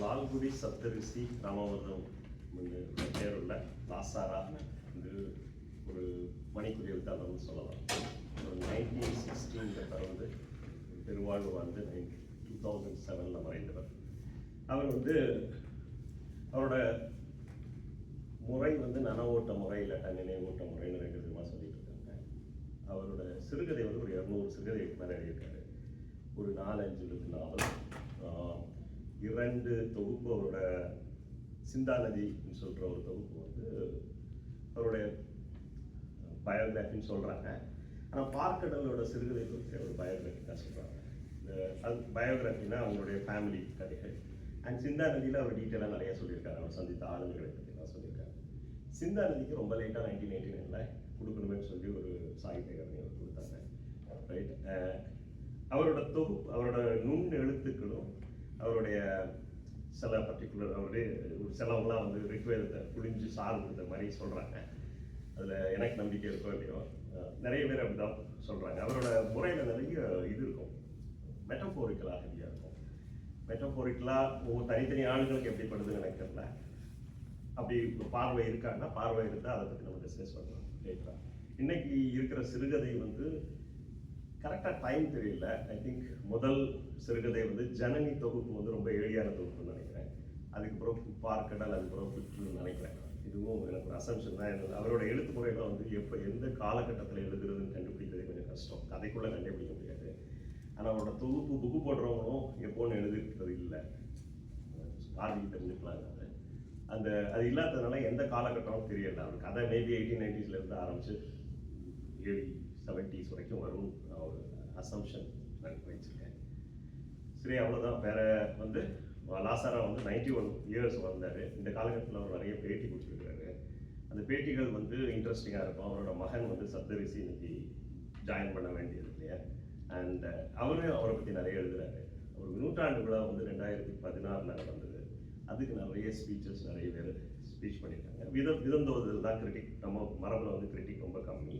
லால்குடி சப்தரிசி ராமவர்தம் வந்து பேருள்ள லாசாரா வந்து ஒரு மணிக்குரிய எழுத்தாளர்னு சொல்லலாம். ஒரு நைன்டீன் சிக்ஸ்டீனில் பிறந்து பெருவாழ்வு வந்து டூ தௌசண்ட் செவனில் மறைந்தவர் அவர் வந்து அவரோட முறை வந்து நனவோட்ட முறை இல்லாட்டா நினைவூட்ட முறைன்னு ரெண்டு விதமாக சொல்லிட்டு இருக்காங்க அவரோட சிறுகதை வந்து ஒரு இரநூறு சிறுகதைக்கு மேலே எழுதியிருக்காரு ஒரு நாலஞ்சு நாவல் இரண்டு தொகுப்பு அவரோட சிந்தா நதின்னு சொல்கிற ஒரு தொகுப்பு வந்து அவருடைய பயோகிராஃபின்னு சொல்கிறாங்க ஆனால் பார்க்கடலோட சிறுகதை பற்றி ஒரு பயோகிராஃபி தான் சொல்கிறாங்க இந்த அது பயோகிராஃபினா அவங்களுடைய ஃபேமிலி கதைகள். அண்ட் சிந்தா நதியில் அவர் டீட்டெயிலாக நிறையா சொல்லியிருக்காரு. அவர் சந்தித்த ஆளுங்களை பற்றிலாம் சொல்லியிருக்காரு. சிந்தா நதிக்கு ரொம்ப லேட்டாக நைன்டீன் எயிட்டி நைனில் கொடுக்கணுமேன்னு சொல்லி ஒரு சாகித்ய கருணை அவர் கொடுத்தாங்க. ரைட் அவரோட தொகுப்பு அவரோட நுண் எழுத்துக்களும் அவருடைய சில பர்டிகுலர் அவருடைய ஒரு சிலவங்களாம் வந்து ரிக்வேதத்தை புழிஞ்சு சார் கொடுத்த மாதிரி சொல்கிறாங்க அதில் எனக்கு நம்பிக்கை இருக்கோ இல்லையோ நிறைய பேர் அப்படி தான் சொல்கிறாங்க அவரோட முறையில் நிறைய இது இருக்கும். மெட்டஃபோரிக்கலாக ஹெவியாக இருக்கும். மெட்டஃபோரிக்கலாக ஒவ்வொரு தனித்தனி ஆளுகளுக்கு எப்படி படுதுன்னு எனக்கு தெரியல. அப்படி பார்வை இருக்கான்னா பார்வை இருந்தால் அதை பற்றி நம்ம டிஸ்கஸ் பண்ணலாம் லேட்டராக இன்னைக்கு இருக்கிற சிறுகதை வந்து கரெக்டாக டைம் தெரியல. ஐ திங்க் முதல் சிறுகதை வந்து ஜனனி தொகுப்பு வந்து ரொம்ப எளியான தொகுப்புன்னு நினைக்கிறேன். அதுக்கப்புறம் பார்க்கடல் அதுக்கப்புறம் புற்றுன்னு நினைக்கிறேன். இதுவும் எனக்கு ஒரு அசம்ஷன் தான். அவரோட எழுத்து முறையில் வந்து எப்போ எந்த காலகட்டத்தில் எழுதுறதுன்னு கண்டுபிடிக்கிறது கொஞ்சம் கஷ்டம். கதைக்குள்ளே கண்டுபிடிக்க முடியாது. ஆனால் அவரோட தொகுப்பு புக்கு போடுறவங்களும் எப்போன்னு எழுதிருக்கிறது இல்லை. பாரதி தெரிஞ்சுக்கலாம் அது அந்த அது இல்லாததுனால எந்த காலகட்டமும் தெரியல. அவர் கதை மேபி எயிட்டீன் நைன்டிஸ்ல இருந்து ஆரம்பிச்சு எழுதி செவன்ட்டிஸ் வரைக்கும் வரும். ஒரு அசம்ஷன் வச்சுருக்கேன் சரி அவ்வளோதான் வேற வந்து லாசாரா வந்து நைன்டி ஒன் இயர்ஸ் வந்தார் இந்த காலகட்டத்தில் அவர் நிறைய பேட்டி கொடுத்துருக்காரு அந்த பேட்டிகள் வந்து இன்ட்ரெஸ்டிங்காக இருக்கும். அவரோட மகன் வந்து சப்தரிசி இன்னைக்கு ஜாயின் பண்ண வேண்டியது இல்லையா? அண்ட் uh, அவரும் அவரை பற்றி நிறைய எழுதுறாரு. அவருக்கு நூற்றாண்டு விழா வந்து ரெண்டாயிரத்தி பதினாறில் நடந்தது. அதுக்கு நிறைய ஸ்பீச்சஸ் நிறைய பேர் ஸ்பீச் பண்ணியிருக்காங்க. வித விதந்தோதில் தான் கிரிட்டிக் நம்ம மரபில் வந்து கிரிட்டிக் ரொம்ப கம்மி.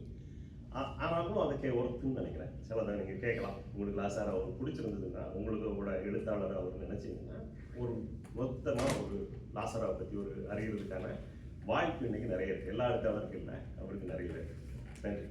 ஆனாலும் அதுக்கு ஒர்த்துன்னு நினைக்கிறேன். சிலதை நீங்கள் கேட்கலாம். உங்களுக்கு லாசார் அவர் பிடிச்சிருந்ததுன்னா உங்களுக்கு உங்களோட எழுத்தாளர் அவர் நினைச்சீங்கன்னா ஒரு மொத்தமாக ஒரு லாசாராவை பற்றி ஒரு அறிகிறதுக்கான வாய்ப்பு இன்னைக்கு நிறைய இருக்குது எல்லா எழுத்தாளருக்கும் இல்லை அவருக்கு நிறைய இருக்குது நன்றி.